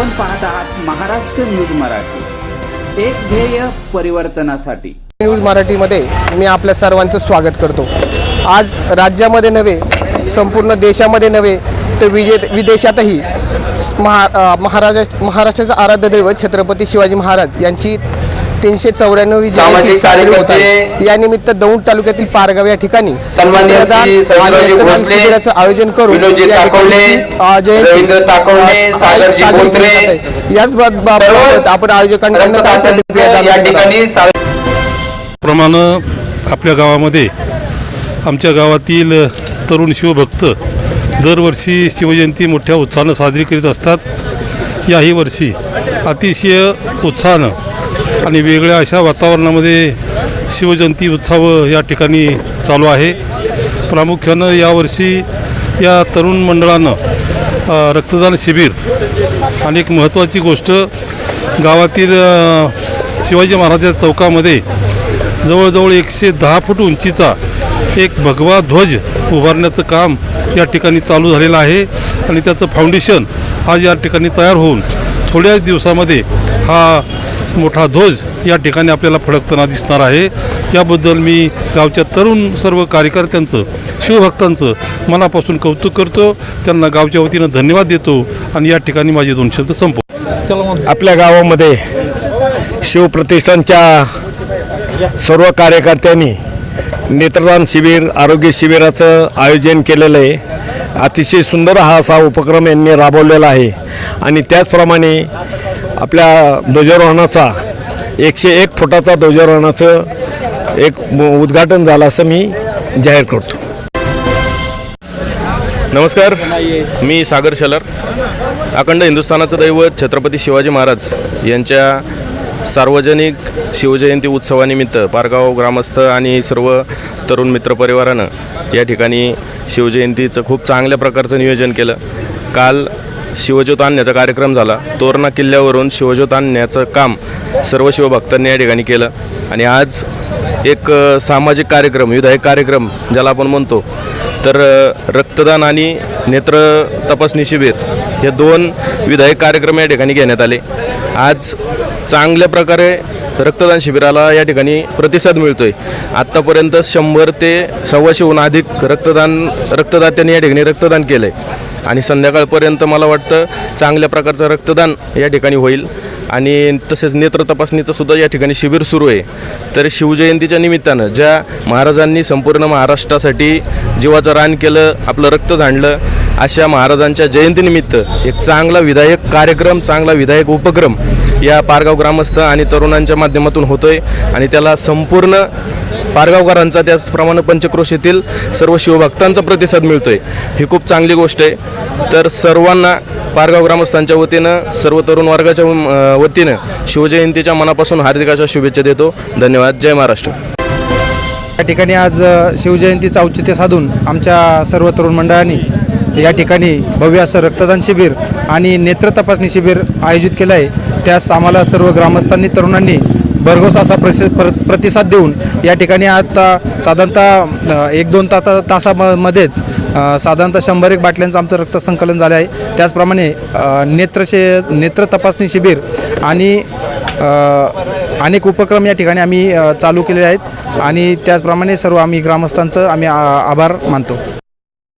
आपण पाहत आहात महाराष्ट्र न्यूज मराठी. एक ध्येय परिवर्तनासाठी. न्यूज मराठीमध्ये मी आपल्या सर्वांचं स्वागत करतो. आज राज्यामध्ये नव्हे संपूर्ण देशामध्ये नव्हे तर विजे विदेशातही महा महाराजा महाराष्ट्राचं आराध्य दैवत छत्रपती शिवाजी महाराज यांची तीनशे चौऱ्याण्णवी जयंती साजरी होत आहे यानिमित्त दौंड तालुक्यातील पारगाव या ठिकाणी रक्तदान शिबिराचं आयोजन करून जयंती. याच बाब- बाबत आपण आयोजकांकडून प्रमाणे आपल्या गावामध्ये आमच्या गावातील तरुण शिवभक्त दरवर्षी शिवजयंती मोठ्या उत्साहानं साजरी करीत असतात. याही वर्षी अतिशय उत्साहानं आणि वेगळ्या अशा वातावरणामध्ये शिवजयंती उत्सव या ठिकाणी चालू आहे. प्रामुख्यानं यावर्षी या तरुण मंडळानं रक्तदान शिबिर आणि एक महत्त्वाची गोष्ट गावातील शिवाजी महाराजाच्या चौकामध्ये जवळजवळ एकशे दहा फूट उंचीचा एक भगवा ध्वज उभारण्याचं काम या ठिकाणी चालू झालेलं आहे आणि त्याचं फाउंडेशन आज या ठिकाणी तयार होऊन थोड्याच दिवसामध्ये हा मोठा ध्वज या ठिकाणी आपल्याला फडकताना दिसणार आहे. याबद्दल मी गावच्या तरुण सर्व कार्यकर्त्यांचं शिवभक्तांचं मनापासून कौतुक करतो. त्यांना गावच्या वतीनं धन्यवाद देतो आणि या ठिकाणी माझे दोन शब्द संपवतो. आपल्या गावामध्ये शिवप्रतिष्ठानच्या सर्व कार्यकर्त्यांनी नेत्रदान शिबिर आरोग्य शिबिराचं आयोजन केलेलं आहे. अतिशय सुंदर हा असा उपक्रम यांनी राबवलेला आहे. आणि त्याचप्रमाणे आपल्या ध्वजारोहणाचा एकशे एक फुटाचा ध्वजारोहणाचं एक उद्घाटन झालं असं मी जाहीर करतो. नमस्कार मी सागर शलर. अखंड हिंदुस्थानाचं दैवत छत्रपती शिवाजी महाराज यांच्या सार्वजनिक शिवजयंती उत्सवानिमित्त पारगाव ग्रामस्थ आणि सर्व तरुण मित्रपरिवारानं या ठिकाणी शिवजयंतीचं खूप चांगल्या प्रकारचं नियोजन केलं. काल शिवज्योत आणण्याचा कार्यक्रम झाला. तोरणा किल्ल्यावरून शिवज्योत आणण्याचं काम सर्व शिवभक्तांनी या ठिकाणी केलं. आणि आज एक सामाजिक कार्यक्रम विधायक कार्यक्रम ज्याला आपण म्हणतो तर रक्तदान आणि नेत्र तपासणी शिबिर हे दोन विधायक कार्यक्रम या ठिकाणी घेण्यात आले. आज चांगल्या प्रकारे रक्तदान शिबिराला या ठिकाणी प्रतिसाद मिळतो आहे आत्तापर्यंत शंभर ते सव्वाशेहून अधिक रक्तदान रक्तदात्यांनी या ठिकाणी रक्तदान केलं आहे आणि संध्याकाळपर्यंत मला वाटतं चांगल्या प्रकारचं रक्तदान या ठिकाणी होईल. आणि तसेच नेत्र तपासणीचं सुद्धा या ठिकाणी शिबिर सुरू आहे. तर शिवजयंतीच्या निमित्तानं ज्या महाराजांनी संपूर्ण महाराष्ट्रासाठी जीवाचं रान केलं आपलं रक्त झाडलं अशा महाराजांच्या जयंतीनिमित्त एक चांगला विधायक कार्यक्रम चांगला विधायक उपक्रम या पारगाव ग्रामस्थ आणि तरुणांच्या माध्यमातून होतोय. आणि त्याला संपूर्ण पारगावकरांचा त्याचप्रमाणे पंचक्रोशीतील सर्व शिवभक्तांचा प्रतिसाद मिळतोय. ही खूप चांगली गोष्ट आहे. तर सर्वांना पारगाव ग्रामस्थांच्या वतीनं सर्व तरुण वर्गाच्या वतीनं शिवजयंतीच्या मनापासून हार्दिक शुभेच्छा देतो. धन्यवाद. जय महाराष्ट्र. या ठिकाणी आज शिवजयंतीचं औचित्य साधून आमच्या सर्व तरुण मंडळांनी या ठिकाणी भव्य असं रक्तदान शिबिर आणि नेत्र तपासणी शिबिर आयोजित केलं आहे. त्यास आम्हाला सर्व ग्रामस्थांनी तरुणांनी भरघोस असा प्रसि प्र प्रतिसाद देऊन या ठिकाणी आता साधारणतः एक दोन तासा तासामध्येच साधारणतः शंभर एक बाटल्यांचं आमचं रक्त संकलन झालं आहे. त्याचप्रमाणे नेत्रशे नेत्र तपासणी शिबिर आणि अनेक उपक्रम या ठिकाणी आम्ही चालू केलेले आहेत. आणि त्याचप्रमाणे सर्व आम्ही ग्रामस्थांचं आम्ही आ- आभार मानतो.